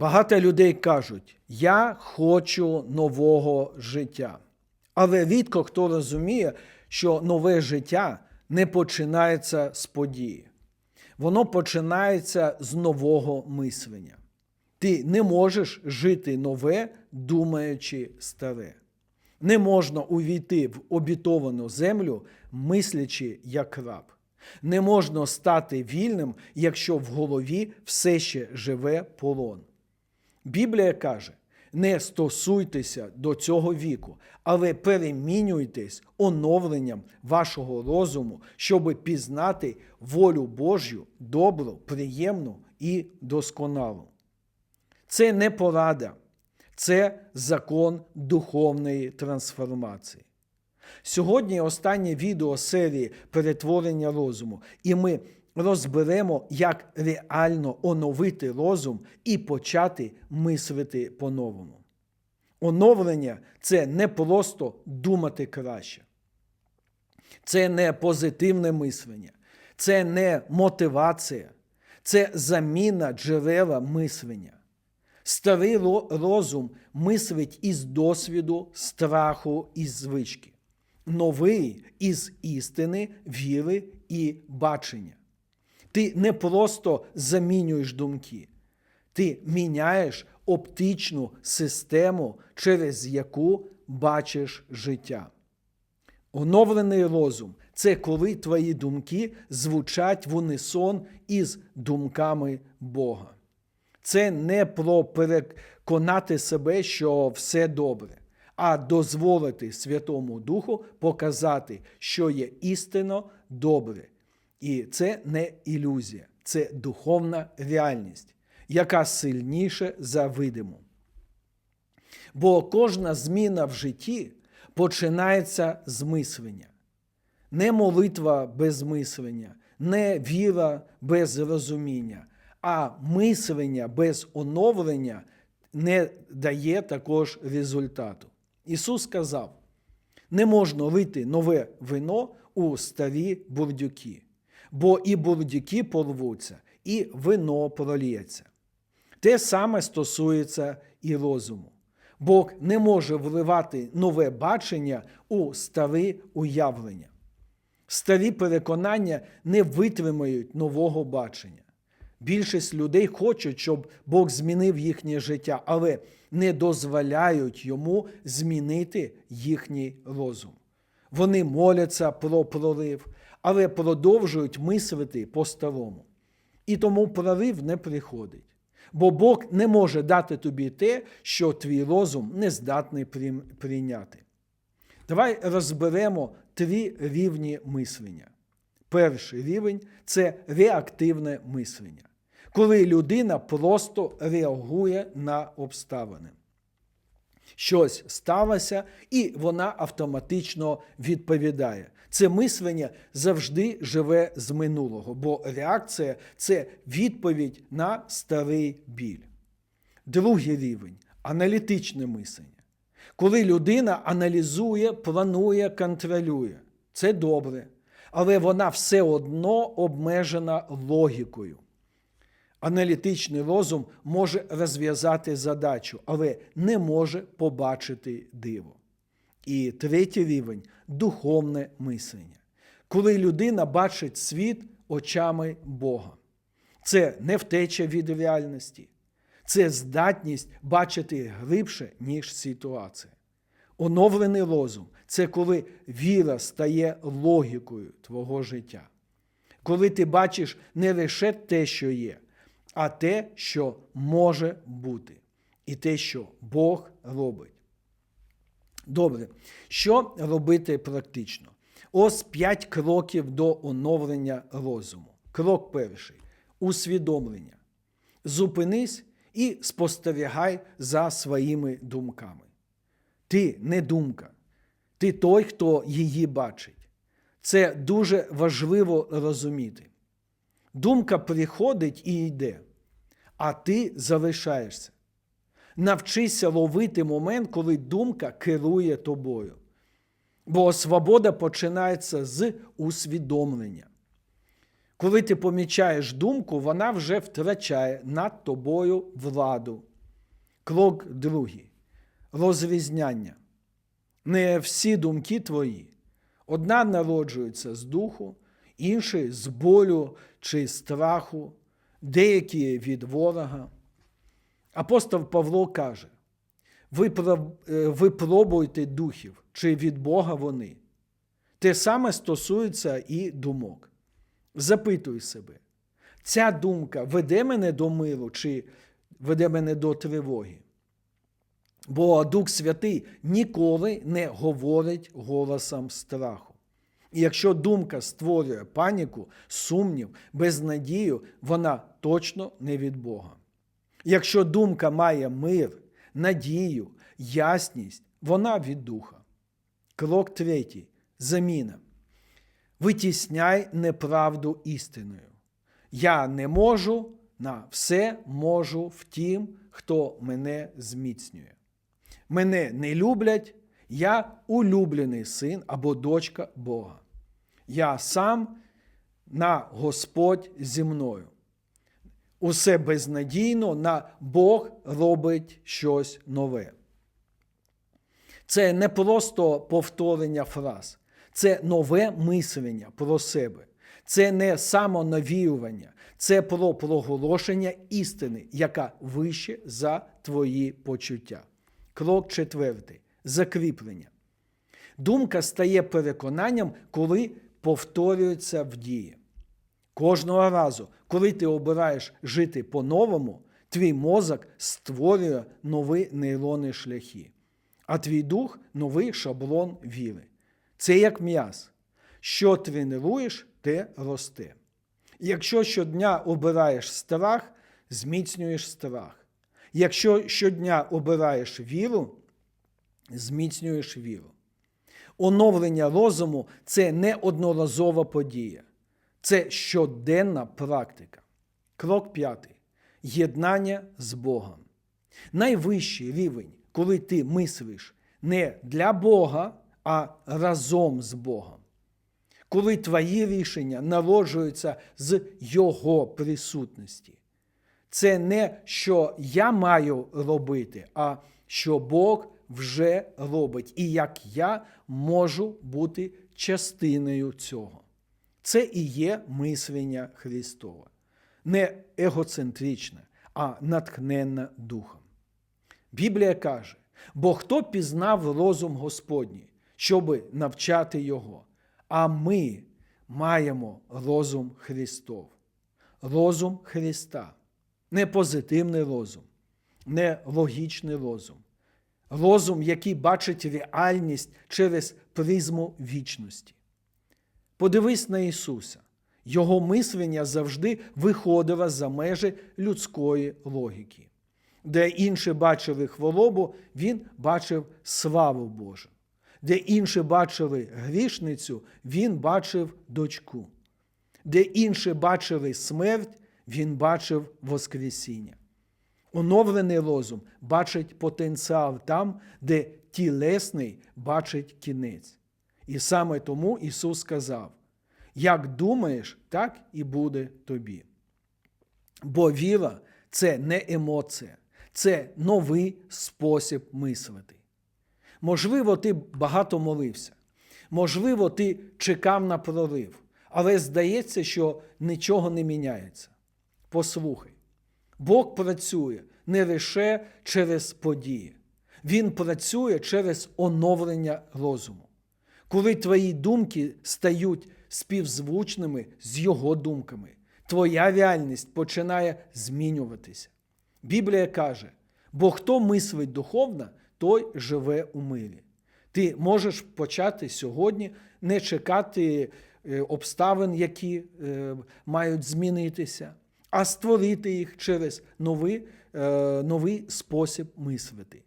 Багато людей кажуть, я хочу нового життя. Але рідко хто розуміє, що нове життя не починається з події. Воно починається з нового мислення. Ти не можеш жити нове, думаючи старе. Не можна увійти в обітовану землю, мислячи як раб. Не можна стати вільним, якщо в голові все ще живе полон. Біблія каже: не стосуйтеся до цього віку, але перемінюйтесь оновленням вашого розуму, щоб пізнати волю Божю, добру, приємну і досконалу. Це не порада, це закон духовної трансформації. Сьогодні останнє відео серії перетворення розуму, і ми розберемо, як реально оновити розум і почати мислити по-новому. Оновлення це не просто думати краще. Це не позитивне мислення, це не мотивація, це заміна джерела мислення. Старий розум мислить із досвіду, страху і звички. Новий із істини, віри і бачення. Ти не просто замінюєш думки, ти міняєш оптичну систему, через яку бачиш життя. Оновлений розум це коли твої думки звучать в унисон із думками Бога. Це не про переконати себе, що все добре, а дозволити Святому Духу показати, що є істинно добре. І це не ілюзія, це духовна реальність, яка сильніше за видиму. Бо кожна зміна в житті починається з мислення. Не молитва без мислення, не віра без розуміння, а мислення без оновлення не дає також результату. Ісус сказав: не можна лити нове вино у старі бурдюки, бо і бурдюки порвуться, і вино проліється. Те саме стосується і розуму. Бог не може вливати нове бачення у старі уявлення. Старі переконання не витримають нового бачення. Більшість людей хочуть, щоб Бог змінив їхнє життя, але не дозволяють йому змінити їхній розум. Вони моляться про прорив, але продовжують мислити по-старому. І тому прорив не приходить. Бо Бог не може дати тобі те, що твій розум не здатний прийняти. Давай розберемо три рівні мислення. Перший рівень це реактивне мислення, коли людина просто реагує на обставини. Щось сталося, і вона автоматично відповідає. Це мислення завжди живе з минулого, бо реакція це відповідь на старий біль. Другий рівень аналітичне мислення. Коли людина аналізує, планує, контролює. Це добре, але вона все одно обмежена логікою. Аналітичний розум може розв'язати задачу, але не може побачити диво. І третій рівень духовне мислення. Коли людина бачить світ очами Бога. Це не втеча від реальності, це здатність бачити глибше, ніж ситуація. Оновлений розум це коли віра стає логікою твого життя. Коли ти бачиш не лише те, що є, а те, що може бути, і те, що Бог робить. Добре, що робити практично? Ось п'ять кроків до оновлення розуму. Крок перший усвідомлення. Зупинись і спостерігай за своїми думками. Ти не думка, ти той, хто її бачить. Це дуже важливо розуміти. Думка приходить і йде, а ти залишаєшся. Навчися ловити момент, коли думка керує тобою. Бо свобода починається з усвідомлення. Коли ти помічаєш думку, вона вже втрачає над тобою владу. Крок другий. Розрізняння. Не всі думки твої. Одна народжується з духу, інші з болю чи страху, деякі від ворога. Апостол Павло каже: ви, е, ви пробуйте духів, чи від Бога вони. Те саме стосується і думок. Запитуй себе, ця думка веде мене до миру чи веде мене до тривоги? Бо Дух Святий ніколи не говорить голосом страху. І якщо думка створює паніку, сумнів, безнадію, вона точно не від Бога. Якщо думка має мир, надію, ясність, вона від Духа. Крок третій. Заміна. Витісняй неправду істиною. Я не можу, на все можу в тім, хто мене зміцнює. Мене не люблять, я улюблений син або дочка Бога. Я сам на Господь зі мною. Усе безнадійно на Бог робить щось нове. Це не просто повторення фраз, це нове мислення про себе. Це не самонавіювання, це про проголошення істини, яка вище за твої почуття. Крок четвертий закріплення. Думка стає переконанням, коли повторюється в дії. Кожного разу, коли ти обираєш жити по-новому, твій мозок створює нові нейронні шляхи, а твій дух новий шаблон віри. Це як м'яз. Що тренуєш, те росте. Якщо щодня обираєш страх, зміцнюєш страх. Якщо щодня обираєш віру, зміцнюєш віру. Оновлення розуму це не одноразова подія, це щоденна практика. Крок п'ятий. Єднання з Богом. Найвищий рівень, коли ти мислиш не для Бога, а разом з Богом. Коли твої рішення народжуються з Його присутності. Це не що я маю робити, а що Бог вже робить, і як я можу бути частиною цього. Це і є мислення Христове. Не егоцентричне, а натхненне Духом. Біблія каже: бо хто пізнав розум Господній, щоби навчати Його, а ми маємо розум Христов, розум Христа, не позитивний розум, не логічний розум, розум, який бачить реальність через призму вічності. Подивись на Ісуса. Його мислення завжди виходило за межі людської логіки. Де інші бачили хворобу, він бачив славу Божу. Де інші бачили грішницю, він бачив дочку. Де інші бачили смерть, він бачив Воскресіння. Оновлений розум бачить потенціал там, де тілесний бачить кінець. І саме тому Ісус сказав: як думаєш, так і буде тобі. Бо віра це не емоція, це новий спосіб мислити. Можливо, ти багато молився, можливо, ти чекав на прорив, але здається, що нічого не міняється. Послухай, Бог працює не лише через події, Він працює через оновлення розуму. Коли твої думки стають співзвучними з його думками, твоя реальність починає змінюватися. Біблія каже: бо хто мислить духовно, той живе у мирі. Ти можеш почати сьогодні не чекати е, обставин, які е, мають змінитися, а створити їх через новий, е, новий спосіб мислити.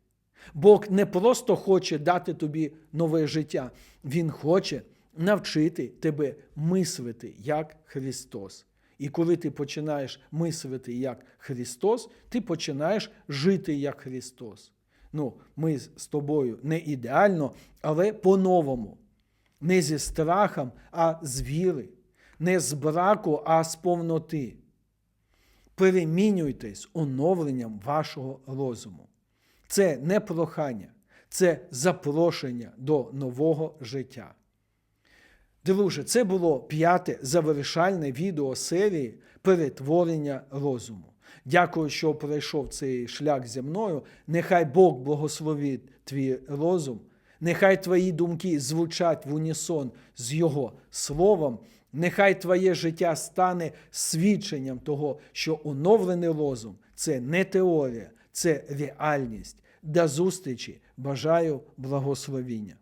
Бог не просто хоче дати тобі нове життя, Він хоче навчити тебе мислити як Христос. І коли ти починаєш мислити як Христос, ти починаєш жити як Христос. Ну, ми з тобою не ідеально, але по-новому. Не зі страхом, а з віри, не з браку, а з повноти. Перемінюйтесь оновленням вашого розуму. Це не прохання, це запрошення до нового життя. Друже, це було п'яте завершальне відео серії перетворення розуму. Дякую, що пройшов цей шлях зі мною. Нехай Бог благословить твій розум, нехай твої думки звучать в унісон з Його словом. Нехай твоє життя стане свідченням того, що оновлений розум це не теорія, це реальність. До зустрічі. Бажаю благословіння.